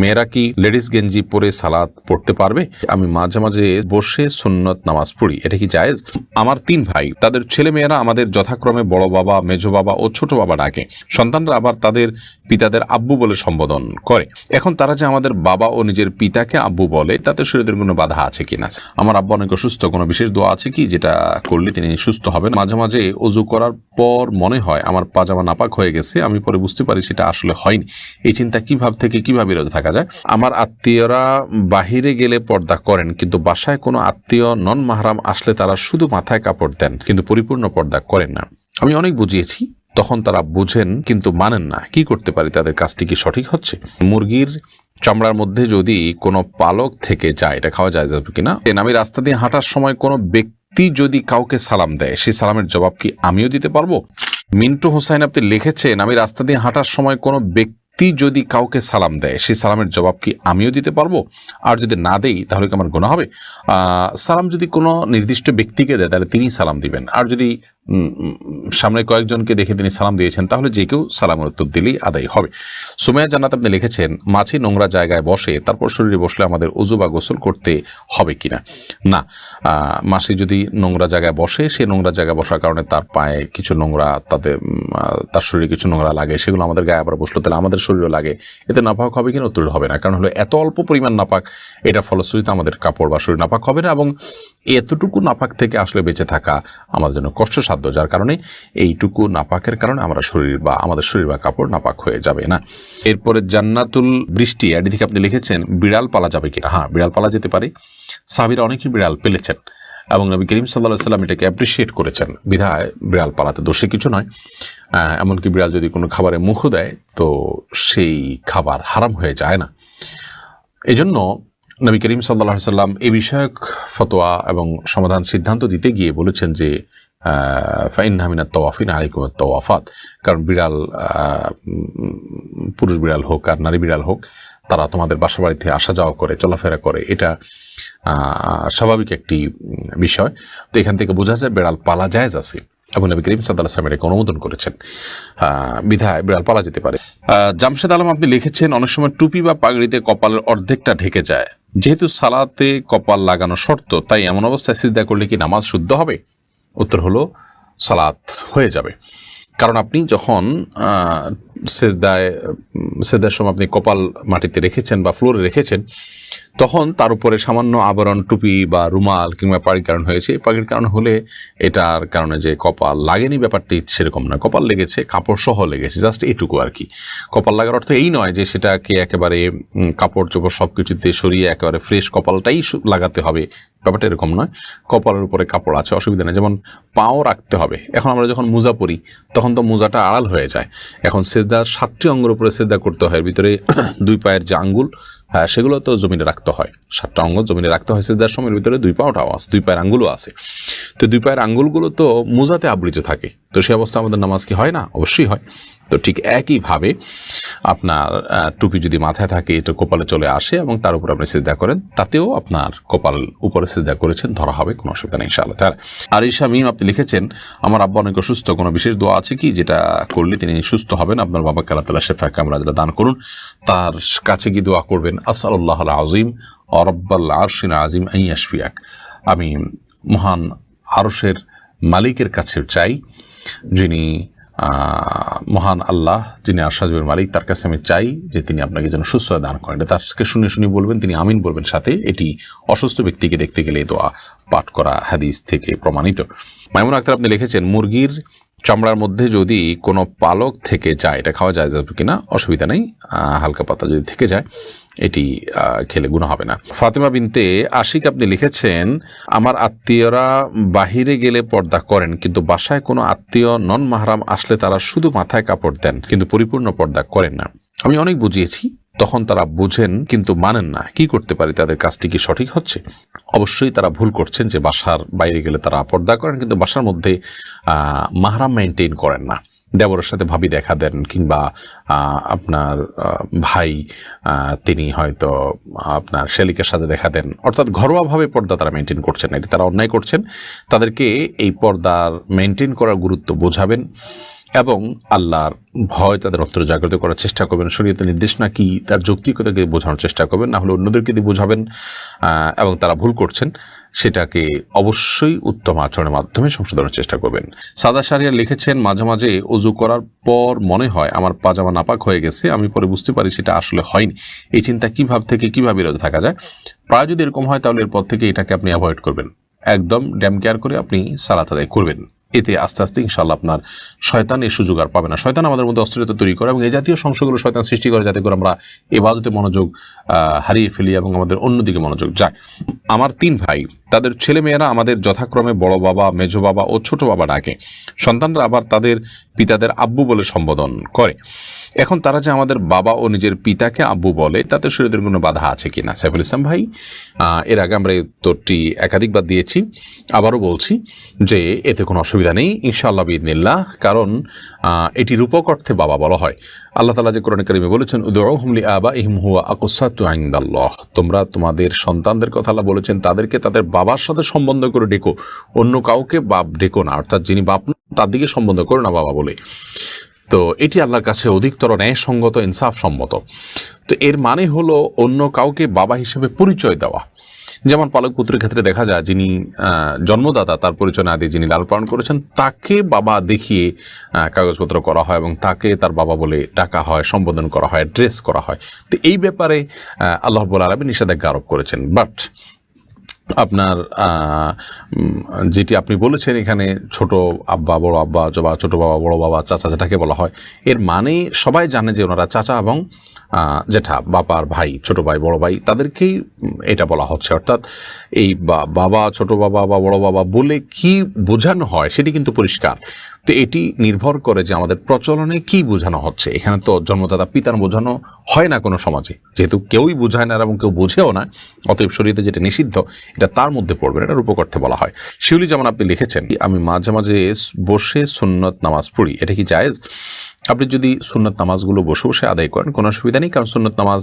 মেয়েরা কি লেডিস গেঞ্জি পরে সালাদ পড়তে পারবে? আমি মাঝে মাঝে বসে সুন্নত নামাজ পড়ি, এটা কি জায়েজ? আমার তিন ভাই, তাদের ছেলে মেয়েরা আমাদের যথাক্রমে বড় বাবা, মেজ বাবা ও ছোট বাবা ডাকে। সন্তানরা আবার তাদের পিতাদের আব্বু বলে সম্বোধন করে। এখন তারা যে আমাদের বাবা ও নিজের পিতাকে আব্বু বলে, তাতে শরীরের কোনো বাধা আছে কিনা আমার আব্বু অনেক অসুস্থ, কোনো বিশেষ দোয়া আছে কি? যেটা করলে তিনি সুস্থ হবেন। মাঝে মাঝে অজু করার পর মনে হয়, আমার পাজামা নাপাক হয়ে গেছে, আমি পরে বুঝতে পারি সেটা আসলে হয়নি। এই চিন্তা কীভাবে থেকে কীভাবে বিরত থাকা যায়। আমার আত্মীয়রা বাহিরে গেলে পর্দা করেন, কিন্তু বাসায় কোনো আত্মীয় নন মাহারাম আসলে তারা শুধু মাথায় কাপড় দেন, কিন্তু পরিপূর্ণ পর্দা করেন না। আমি অনেক বুঝিয়েছি, তখন তারা বুঝেন, কিন্তু মানেন না। কি করতে পারি, তাদের কাজটি কি সঠিক হচ্ছে? মুরগির চামড়ার মধ্যে যদি কোনো পালক থেকে যায়, এটা খাওয়া যায় যাবে কিনা? আমি রাস্তা দিয়ে হাঁটার সময় কোনো ব্যক্তি যদি কাউকে সালাম দেয়, সেই সালামের জবাব কি আমিও দিতে পারব? মিন্টু হোসাইন আপনি লিখেছেন, আমি রাস্তা দিয়ে হাঁটার সময় কোনো ব্যক্তি যদি কাউকে সালাম দেয়, সেই সালামের জবাব কি আমিও দিতে পারব? আর যদি না দেই, তাহলে কি আমার গোনা হবে? সালাম যদি কোনো নির্দিষ্ট ব্যক্তিকে দেয়, তাহলে তিনি সালাম দিবেন। আর যদি সামনে কয়েকজনকে দেখে তিনি সালাম দিয়েছেন, তাহলে যে কেউ সালামের উত্তর দিলেই আদায় হবে। সুমাইয়া জান্নাত আপনি লিখেছেন, মাছি নোংরা জায়গায় বসে, তারপর শরীরে বসলে আমাদের উজু বা গোসল করতে হবে কিনা? না মাছি যদি নোংরা জায়গায় বসে, সে নোংরা জায়গায় বসার কারণে তার পায়ে কিছু নোংরা, তাতে তার শরীরে কিছু নোংরা লাগে, সেগুলো আমাদের গায়ে আবার বসল, তাহলে আমাদের শরীরও লাগে। এতে নাপাক হবে কিনা উত্তর হবে না, কারণ হলো এত অল্প পরিমাণ নাপাক, এটা ফলশ্রুতিতে আমাদের কাপড় বা শরীর নাপাক হবে না, এবং এতটুকু নাপাক থেকে আসলে বেঁচে থাকা আমাদের জন্য কষ্টসাধ্য। যার কারণে এইটুকু নাপাকের কারণে আমরা শরীর বা আমাদের শরীর বা কাপড় নাপাক হয়ে যাবে না। এরপরে জান্নাতুল বৃষ্টি এটি থেকে আপনি লিখেছেন, বিড়াল পালা যাবে কিনা? হ্যাঁ বিড়াল পালা যেতে পারে। সাবিরা অনেকেই বিড়াল পেলেছেন এবং নবী করিম সাল্লাহ সাল্লাম এটাকে অ্যাপ্রিসিয়েট করেছেন। বিধায় বিড়াল পালাতে দোষে কিছু নয়। এমনকি বিড়াল যদি কোনো খাবারে মুখ দেয়, তো সেই খাবার হারাম হয়ে যায় না। এই জন্য নবী করিম সাল্লাহ সাল্লাম এ বিষয়ক ফতোয়া এবং সমাধান সিদ্ধান্ত দিতে গিয়ে বলেছেন যে ফাইন হামিনা তওয়াফিন আলিকুম তওয়াফাত। কারণ বিড়াল পুরুষ বিড়াল হোক আর নারী বিড়াল হোক, তারা তোমাদের বাসা বাড়িতে আসা যাওয়া করে, চলাফেরা করে, এটা স্বাভাবিক একটি বিষয়। তো এখান থেকে বোঝা যায় বিড়াল পালা জায়েজ আছে। এবং নবী করিম সাল্লাহ সাল্লাম এটাকে অনুমোদন করেছেন। বিধায় বিড়াল পালা যেতে পারে। জামশেদ আলম আপনি লিখেছেন, অনেক সময় টুপি বা পাগড়িতে কপালের অর্ধেকটা ঢেকে যায়। যেহেতু সালাতে কপাল লাগানো শর্ত, তাই এমন অবস্থায় সিজদা করলে কি নামাজ শুদ্ধ হবে? উত্তর হলো সালাত হয়ে যাবে। কারণ আপনি যখন সেজদায় সেজদার সময় আপনি কপাল মাটিতে রেখেছেন বা ফ্লোরে রেখেছেন তখন তার উপরে সামান্য আবরণ টুপি বা রুমাল কিংবা পাড়ির কারণ হয়েছে। পাখির কারণ হলে এটার কারণে যে কপাল লাগেনি ব্যাপারটি সেরকম না। কপাল লেগেছে কাপড় সহ লেগেছে জাস্ট এটুকু আর কি। কপাল লাগার অর্থ এই নয় যে সেটাকে একেবারে কাপড় চোপড় সব কিছুতে সরিয়ে একেবারে ফ্রেশ কপালটাই লাগাতে হবে। ব্যাপারটা এরকম নয়। কপালের উপরে কাপড় আছে, অসুবিধা নেই। যেমন পাও রাখতে হবে। এখন আমরা যখন মোজা পরি, তখন তো মোজাটা আড়াল হয়ে যায়। এখন সেজদা সাতটি অঙ্গের উপরে সেজদা করতে হয়। ভিতরে দুই পায়ের যে আঙ্গুল সেগুলো তো জমিনে রাখতে হয়। সাতটা অঙ্গ জমিনে রাখতে হয়, সেজদার সময়ের ভিতরে দুই পাওটাও আছে দুই পায়ের আঙ্গুলও আছে। তো দুই পায়ের আঙ্গুলগুলো তো মোজাতে আবৃত থাকে। তো সেই অবস্থা আমাদের নামাজ কি হয় না? অবশ্যই হয়। তো ঠিক একইভাবে আপনার টুপি যদি মাথায় থাকে, এটা কপালে চলে আসে এবং তার উপর আপনি সিজদা করেন, তাতেও আপনার কপাল উপরে সিজদা করেছেন, ধরা হবে, কোনো অসুবিধা নেই, ইনশাআল্লাহ। তার আর ঈশা মিম, আপনি লিখেছেন, আমার আব্বা অনেক অসুস্থ, কোনো বিশেষ দোয়া আছে কি? যেটা করলে তিনি সুস্থ হবেন, আপনার বাবাকে আল্লাহ তালা শেফা কামরাজরা দান করুন। তার কাছে কি দোয়া করবেন আসাল্লাহ আজিম অরব্বাল আরশিন আজিম আই আশফিয়াক আমি মহান আরশের মালিকের কাছে চাই, যিনি মহান আল্লাহ যিনি আরশাজুবের মালিক, তার কাছে আমি চাই যে তিনি আপনাকে যেন সুস্থ দান করেন। তারকে শুনে শুনে বলবেন, তিনি আমিন বলবেন সাথে। এটি অসুস্থ ব্যক্তিকে দেখতে গেলে দোয়া পাঠ করা হাদিস থেকে প্রমাণিত। মাইমুন আক্তার, আপনি লিখেছেন, মুরগির চামড়ার মধ্যে যদি কোনো পালক থেকে যায়, এটা খাওয়া যায় যাবে কিনা? অসুবিধা নেই। হালকা পাতা যদি থেকে যায়, এটি খেলে গুণ হবে না। ফাতেমা বিনতে আশিক আপনি লিখেছেন, আমার আত্মীয়রা বাহিরে গেলে পর্দা করেন, কিন্তু বাসায় কোনো আত্মীয় নন মাহারাম আসলে তারা শুধু মাথায় কাপড় দেন, কিন্তু পরিপূর্ণ পর্দা করেন না। আমি অনেক বুঝিয়েছি তখন তারা বুঝেন, কিন্তু মানেন না। কি করতে পারি? তাদের কাজটি কি সঠিক হচ্ছে? অবশ্যই তারা ভুল করছেন যে বাসার বাইরে গেলে তারা পর্দা করেন, কিন্তু বাসার মধ্যে মাহারাম মেনটেন করেন না। দেবরের সাথে ভাবি দেখা দেন, কিংবা আপনার ভাই তিনি হয়তো, আপনার শেলিকের সাথে দেখা দেন। অর্থাৎ ঘরোয়াভাবে পর্দা তারা মেনটেন করছেন না। এটি তারা অন্যায় করছেন। তাদেরকে এই পর্দার মেনটেন করার গুরুত্ব বোঝাবেন। এবং আল্লাহর ভয় তাদের অন্তরে জাগ্রত করার চেষ্টা করবেন। শরীয়তের নির্দেশনা কি তার যৌক্তিকতাকে বোঝানোর চেষ্টা করবেন, না হলে অন্যদেরকে দিয়ে বোঝাবেন এবং তারা ভুল করছেন, সেটাকে অবশ্যই উত্তম আচরণের মাধ্যমে সংশোধনের চেষ্টা করবেন। সাদা সারিয়া লিখেছেন, মাঝে মাঝে অজু করার পর মনে হয় আমার পাজামা নাপাক হয়ে গেছে, আমি পরে বুঝতে পারি সেটা আসলে হয়নি। এই চিন্তা কীভাবে থেকে কীভাবে বিরত থাকা যায়? প্রায় যদি এরকম হয় তাহলে এরপর থেকে এটাকে আপনি অ্যাভয়েড করবেন। একদম ড্যাম কেয়ার করে আপনি সালাত আদায় করবেন। এতে আস্তে আস্তে ইনশাল্লাহ আপনার শয়তান এই সুযোগ আর পাবে না। শয়তান আমাদের মধ্যে অস্থিরতা তৈরি করে এবং এই জাতীয় সংশয়গুলো শয়তান সৃষ্টি করে যাতে করে আমরা এবাদতে মনোযোগ হারিয়ে ফেলি এবং আমাদের অন্যদিকে মনোযোগ যায় আমার তিন ভাই তাদের ছেলেমেয়েরা আমাদের যথাক্রমে বড় বাবা মেজ বাবা ও ছোট বাবা ডাকে। সন্তানরা আবার তাদের পিতাদের আব্বু বলে সম্বোধন করে। এখন তারা যে আমাদের বাবা ও নিজের পিতাকে আব্বু বলে, তাতে শরীরের কোনো বাধা আছে কি না সাইফুল ইসলাম ভাই এর আগে আমরা এই উত্তরটি একাধিকবার দিয়েছি, আবারও বলছি যে এতে কোনো অসুবিধা নেই, ইনশাআল্লাহ বিদিনিল্লাহ কারণ এটি রূপক অর্থে বাবা বলা হয়। আল্লাহ তালা যে কোরআন কারিমে বলেছেন উদৌহমলি আবা ইহিম হুয়া আকুসাতু তোমরা তোমাদের সন্তানদের কথা বলেছেন, তাদেরকে তাদের বাবার সাথে সম্বন্ধ করে ডেকো অন্য কাউকে বাপ ডেকো না অর্থাৎ যিনি বাপ তার দিকে সম্বন্ধ করো না বাবা বলে। তো এটি আল্লাহর কাছে অধিকতর ন্যায়সঙ্গত ইনসাফ সম্মত তো এর মানে হলো অন্য কাউকে বাবা হিসেবে পরিচয় দেওয়া। যেমন পালক পুত্রের ক্ষেত্রে দেখা যায় যিনি জন্মদাতা তার পরিচয় না দিয়ে যিনি লাল পালন করেছেন তাকে বাবা দেখিয়ে কাগজপত্র করা হয় এবং তাকে তার বাবা বলে ডাকা হয় সম্বোধন করা হয় ড্রেস করা হয়। তো এই ব্যাপারে আহ, আল্লাহ রব্বুল আলমী নিষেধাজ্ঞা আরোপ করেছেন। বাট আপনার যেটি আপনি বলেছেন এখানে ছোট আব্বা, বড় আব্বা, বা ছোট বাবা, বড় বাবা, চাচা যেটাকে বলা হয়, এর মানে সবাই জানে যে ওনারা চাচা এবং জেঠা বাবার ভাই, ছোট ভাই, বড় ভাই, তাদেরকেই এটা বলা হচ্ছে। অর্থাৎ এই বাবা, ছোট বাবা বা বড় বাবা বলে কি বোঝানো হয় সেটি কিন্তু পরিষ্কার। তো এটি নির্ভর করে যে আমাদের প্রচলনে কি বোঝানো হচ্ছে। এখানে তো জন্মদাতা পিতার বোঝানো হয় না কোনো সমাজে। যেহেতু কেউই বোঝায় না এবং কেউ বোঝেও না, অতএব শরীরে যেটা নিষিদ্ধ, এটা তার মধ্যে পড়বে এটা রূপকর্থে বলা হয়। শিউলি যেমন আপনি লিখেছেন, আমি মাঝে মাঝে বসে সুন্নত নামাজ পড়ি, এটা কি জায়েজ? আপনি যদি সুন্নত নামাজগুলো বসে বসে আদায় করেন, কোনো অসুবিধা নেই, কারণ সুন্নত নামাজ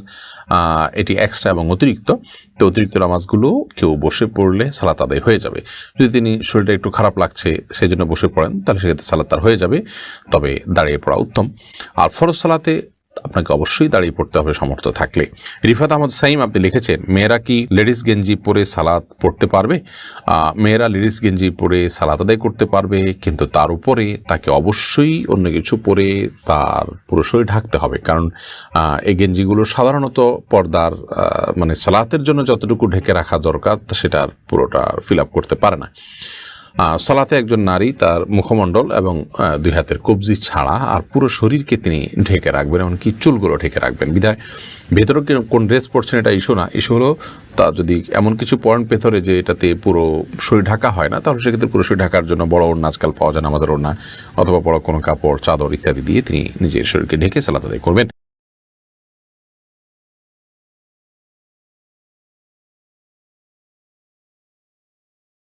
এটি এক্সট্রা এবং অতিরিক্ত। তো অতিরিক্ত নামাজগুলো কেউ বসে পড়লে সালাত আদায় হয়ে যাবে। যদি তিনি শরীরটা একটু খারাপ লাগছে সেই জন্য বসে পড়েন, তাহলে সেক্ষেত্রে সালাত তার হয়ে যাবে, তবে দাঁড়িয়ে পড়া উত্তম। আর ফরজ সালাতে আপনাকে অবশ্যই দাঁড়িয়ে পড়তে হবে সমর্থ থাকলে। রিফাত আহমদ সাইম, আপনি লিখেছেন, মেয়েরা কি লেডিস গেঞ্জি পরে সালাদ পড়তে পারবে? মেয়েরা লেডিস গেঞ্জি পরে সালাদ আদায় করতে পারবে, কিন্তু তার উপরে তাকে অবশ্যই অন্য কিছু পরে তার পুরো ঢাকতে হবে। কারণ এই গেঞ্জিগুলো সাধারণত পর্দার মানে সালাতের জন্য যতটুকু ঢেকে রাখা দরকার, সেটার পুরোটা ফিল আপ করতে পারে না। সালাতে একজন নারী তার মুখমণ্ডল এবং দুই হাতের কবজি ছাড়া আর পুরো শরীরকে তিনি ঢেকে রাখবেন, এমনকি চুলগুলো ঢেকে রাখবেন। বিধায় ভেতরে কোন ড্রেস পরছেন এটা ইস্যু না। ইস্যু হলো তা যদি এমন কিছু পয়েন্ট ভেতরে যে এটাতে পুরো শরীর ঢাকা হয় না, তাহলে সেক্ষেত্রে পুরো শরীর ঢাকার জন্য বড় ওড়না আজকাল পাওয়া যায় না আমাদের ওড়না, অথবা বড় কোনো কাপড়, চাদর ইত্যাদি দিয়ে তিনি নিজের শরীরকে ঢেকে সালাত করবেন।